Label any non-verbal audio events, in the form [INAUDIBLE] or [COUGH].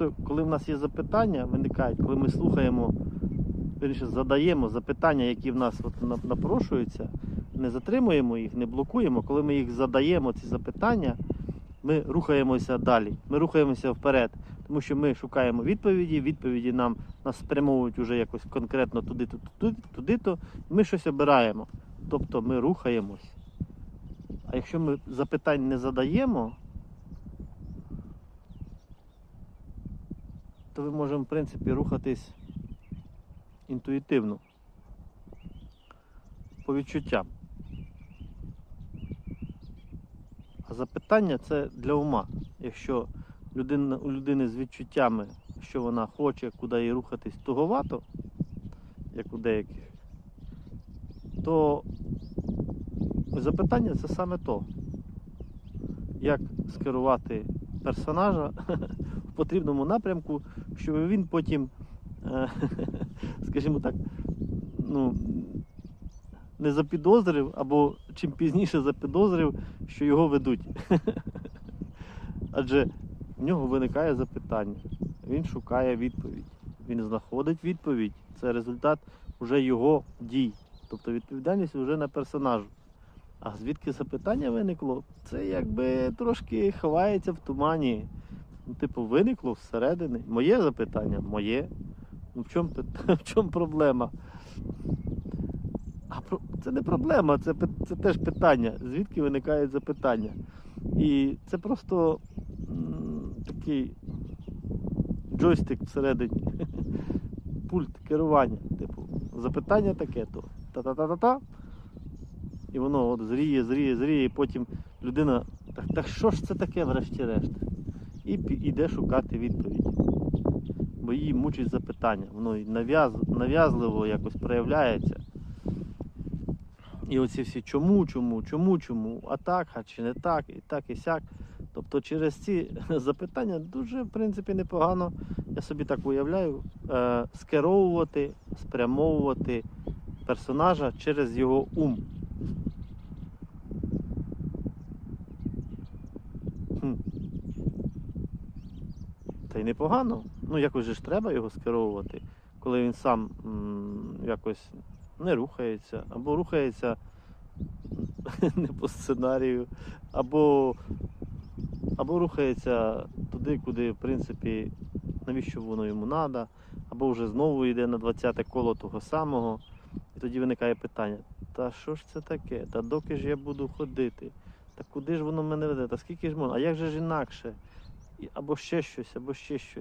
Просто коли в нас є запитання, виникають, коли ми слухаємо, вірніше, задаємо запитання, які в нас от напрошуються, не затримуємо їх, не блокуємо. Коли ми їх задаємо, ці запитання, ми рухаємося далі, ми рухаємося вперед. Тому що ми шукаємо відповіді, відповіді нам нас спрямовують уже якось конкретно туди-то, туди, туди-то, ми щось обираємо. Тобто ми рухаємось. А якщо ми запитань не задаємо, то ми можемо, в принципі, рухатись інтуїтивно, по відчуттям. А запитання це для ума. Якщо людина, у людини з відчуттями, що вона хоче, куди їй рухатись туговато, як у деяких, то запитання це саме то. Як скерувати персонажа [LAUGHS] в потрібному напрямку, щоб він потім, е, [LAUGHS] скажімо так, ну, не запідозрив, або чим пізніше запідозрив, що його ведуть. [LAUGHS] Адже в нього виникає запитання, він шукає відповідь, він знаходить відповідь. Це результат вже його дій. Тобто відповідальність вже на персонажу. А звідки запитання виникло? Це якби трошки ховається в тумані. Ну, типу, виникло всередині. Моє запитання, моє. Ну, в чому, [LAUGHS] в чому проблема? А це не проблема, це, це теж питання. Звідки виникають запитання? І це просто такий джойстик всередині. [LAUGHS] Пульт керування. Типу, запитання таке, то та-та-та-та-та. І воно от зріє, зріє, зріє, і потім людина. Так, так що ж це таке, врешті-решт? І іде шукати відповідь. Бо її мучить запитання. Воно нав'яз, нав'язливо якось проявляється. І оці всі чому, чому, чому, чому, а так, а чи не так, і так, і сяк. Тобто через ці [LAUGHS] запитання дуже, в принципі, непогано, я собі так уявляю, е, скеровувати, спрямовувати персонажа через його ум. Хм. Та й непогано. Ну, якось же ж треба його скеровувати, коли він сам м, якось не рухається, або рухається [LAUGHS] не по сценарію, або, або рухається туди, куди, в принципі, навіщо воно йому треба, або вже знову йде на 20-те коло того самого. І тоді виникає питання: та що ж це таке? Та доки ж я буду ходити? Та куди ж воно мене веде? Та скільки ж можна? А як же ж інакше? Або ще щось, або ще щось.